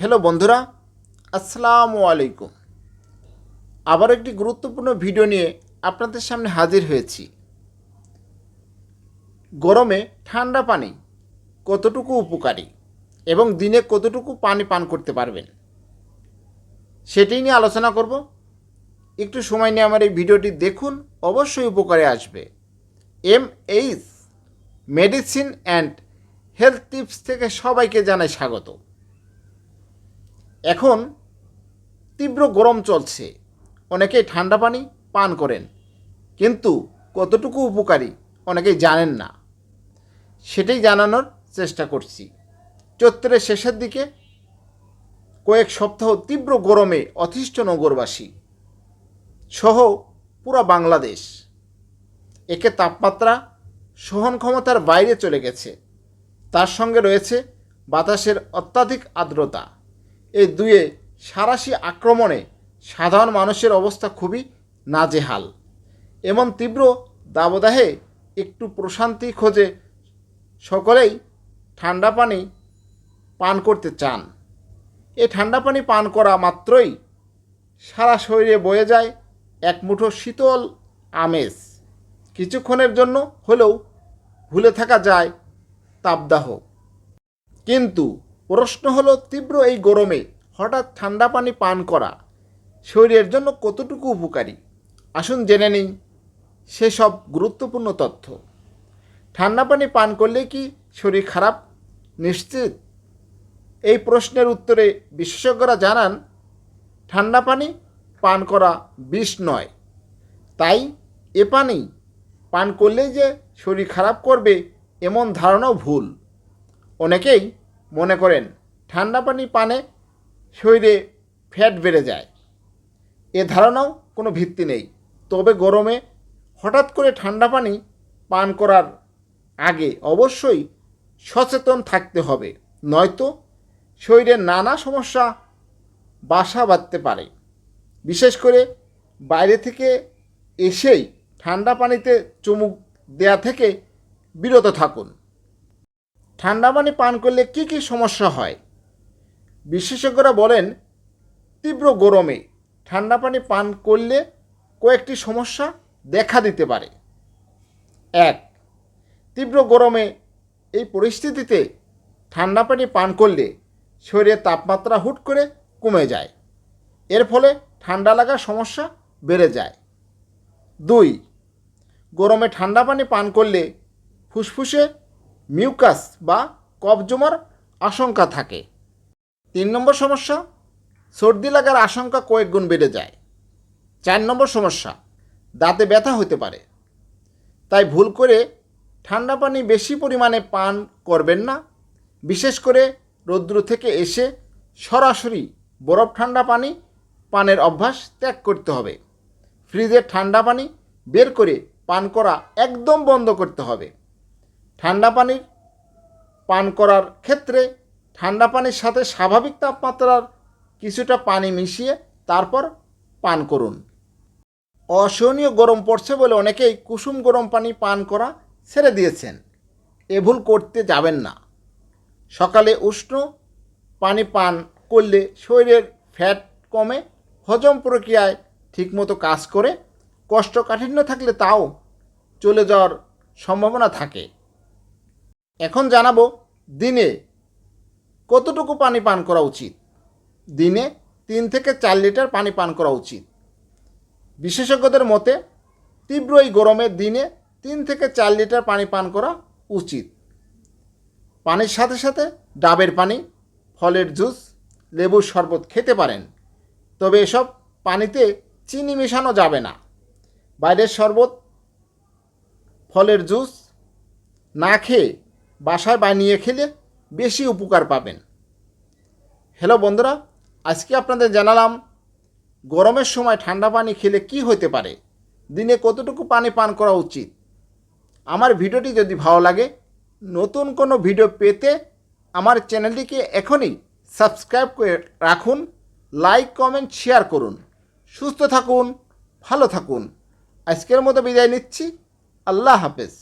Hello বন্ধুরা, আসসালামু আলাইকুম। আবার একটি গুরুত্বপূর্ণ ভিডিও নিয়ে আপনাদের সামনে হাজির হয়েছি। গরমে ঠান্ডা পানি কতটুকু উপকারী এবং দিনে কতটুকু পানি পান করতে পারবেন সেটাই নিয়ে আলোচনা করব। একটু সময় নিয়ে আমার এই ভিডিওটি দেখুন, অবশ্যই উপকারে আসবে। M H medicine and health tips থেকে সবাইকে জানাই স্বাগত। এখন তীব্র গরম চলছে। অনেকেই ঠান্ডা পানি পান করেন, কিন্তু কতটুকু উপকারী অনেকেই জানেন না। সেটাই জানানোর চেষ্টা করছি। চৈত্রের শেষের দিকে কয়েক সপ্তাহ তীব্র গরমে অতিষ্ঠ নগরবাসী সহ পুরো বাংলাদেশ একে তাপমাত্রা সহন ক্ষমতার বাইরে চলে গেছে। তার সঙ্গে রয়েছে বাতাসের অত্যাধিক আর্দ্রতা। এই দুয়ে সারাশি আক্রমণে সাধারণ মানুষের অবস্থা খুবই নাজেহাল। এমন তীব্র দাবদাহে একটু প্রশান্তি খোঁজে সকলেই ঠান্ডা পানি পান করতে চান। এই ঠান্ডা পানি পান করা মাত্রই সারা শরীরে বয়ে যায় এক মুঠো শীতল আমেজ। কিছুক্ষণের জন্য হলেও ভুলে থাকা যায় তাপদাহ। কিন্তু প্রশ্ন হলো, তীব্র এই গরমে হঠাৎ ঠান্ডা পানি পান করা শরীরের জন্য কতটুকু উপকারী? আসুন জেনে নিই সেসব গুরুত্বপূর্ণ তথ্য। ঠান্ডা পানি পান করলে কি শরীর খারাপ? নিশ্চিত। এই প্রশ্নের উত্তরে বিশেষজ্ঞরা জানান, ঠান্ডা পানি পান করা বিষ নয়। তাই এ পানি পান করলেই যে শরীর খারাপ করবে এমন ধারণাও ভুল। অনেকেই মনে করেন, ঠান্ডা পানি পানে শরীরে ফ্যাট বেড়ে যায়। এ ধারণাও কোনো ভিত্তি নেই। তবে গরমে হঠাৎ করে ঠান্ডা পানি পান করার আগে অবশ্যই সচেতন থাকতে হবে, নয়তো শরীরে নানা সমস্যা বাসা বাঁধতে পারে। বিশেষ করে বাইরে থেকে এসেই ঠান্ডা পানিতে চুমুক দেয়া থেকে বিরত থাকুন। ঠান্ডা পানি পান করলে কি কি সমস্যা হয়? বিশেষজ্ঞরা বলেন, তীব্র গরমে ঠান্ডা পানি পান করলে কয়েকটি সমস্যা দেখা দিতে পারে। এক, তীব্র গরমে এই পরিস্থিতিতে ঠান্ডা পানি পান করলে শরীরের তাপমাত্রা হুট করে কমে যায়। এর ফলে ঠান্ডা লাগার সমস্যা বেড়ে যায়। দুই, গরমে ঠান্ডা পানি পান করলে ফুসফুসে মিউকাস বা কফ জমার আশঙ্কা থাকে। তিন নম্বর সমস্যা, সর্দি লাগার আশঙ্কা কয়েক গুণ বেড়ে যায়। চার নম্বর সমস্যা, দাঁতে ব্যথা হতে পারে। তাই ভুল করে ঠান্ডা পানি বেশি পরিমাণে পান করবেন না। বিশেষ করে রৌদ্র থেকে এসে সরাসরি বরফ ঠান্ডা পানি পানের অভ্যাস ত্যাগ করতে হবে। ফ্রিজের ঠান্ডা পানি বের করে পান করা একদম বন্ধ করতে হবে। ঠান্ডা পানির পান করার ক্ষেত্রে ঠান্ডা পানির সাথে স্বাভাবিক তাপমাত্রার কিছুটা পানি মিশিয়ে তারপর পান করুন। অসহনীয় গরম পড়ছে বলে অনেকেই কুসুম গরম পানি পান করা ছেড়ে দিয়েছেন। এ ভুল করতে যাবেন না। সকালে উষ্ণ পানি পান করলে শরীরের ফ্যাট কমে, হজম প্রক্রিয়ায় ঠিকমতো কাজ করে, কষ্টকাঠিন্য থাকলে তাও চলে যাওয়ার সম্ভাবনা থাকে। এখন জানাব দিনে কতটুকু পানি পান করা উচিত? দিনে তিন থেকে চার লিটার পানি পান করা উচিত। বিশেষজ্ঞদের মতে তীব্র এই গরমের দিনে তিন থেকে চার লিটার পানি পান করা উচিত। পানির সাথে সাথে ডাবের পানি, ফলের জুস, লেবুর শরবত খেতে পারেন। তবে এসব পানিতে চিনি মেশানো যাবে না। বাইরের শরবত, ফলের জুস না খেয়ে বাসায় বানিয়ে খেলে বেশি উপকার পাবেন। হ্যালো বন্ধুরা, আজকে আপনাদের জানালাম গরমের সময় ঠান্ডা পানি খেলে কি হতে পারে? দিনে কতটুকু পানি পান করা উচিত? আমার ভিডিওটি যদি ভালো লাগে, নতুন কোনো ভিডিও পেতে আমার চ্যানেলটিকে এখনই সাবস্ক্রাইব করে রাখুন, লাইক, কমেন্ট, শেয়ার করুন। সুস্থ থাকুন, ভালো থাকুন। আজকের মতো বিদায় নিচ্ছি। আল্লাহ হাফেজ।